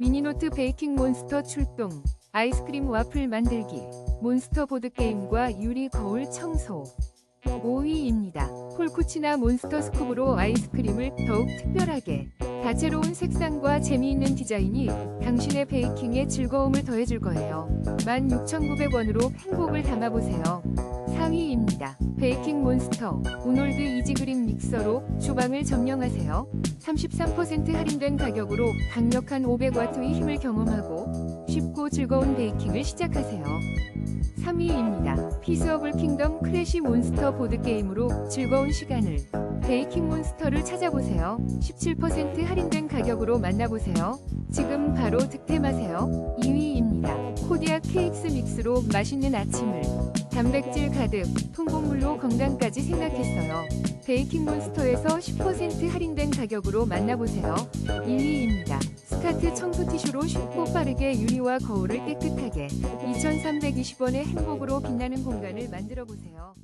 미니노트 베이킹 몬스터 출동. 아이스크림 와플 만들기. 몬스터 보드게임과 유리 거울 청소. 5위입니다. 폴쿠치나 몬스터 스쿱으로 아이스크림을 더욱 특별하게. 다채로운 색상과 재미있는 디자인이 당신의 베이킹에 즐거움을 더해줄 거예요. 16,900원으로 행복을 담아보세요. 4위입니다. 베이킹 몬스터 우놀드 이지그린 믹서로 주방을 점령하세요. 33% 할인된 가격으로 강력한 500와트의 힘을 경험하고 쉽고 즐거운 베이킹을 시작하세요. 3위입니다. 피스어블 킹덤 클래시 몬스터 보드게임으로 즐거운 시간을 베이킹 몬스터를 찾아보세요. 17% 할인된 가격으로 만나보세요. 지금 바로 득템하세요. 2위입니다. 코디아 케이크스 믹스로 맛있는 아침을 단백질 가득 통곡물로 건강까지 생각했어요. 베이킹 몬스터에서 10% 할인된 가격으로 만나보세요. 1위입니다. 스카트 청소 티슈로 쉽고 빠르게 유리와 거울을 깨끗하게 2,320원의 행복으로 빛나는 공간을 만들어 보세요.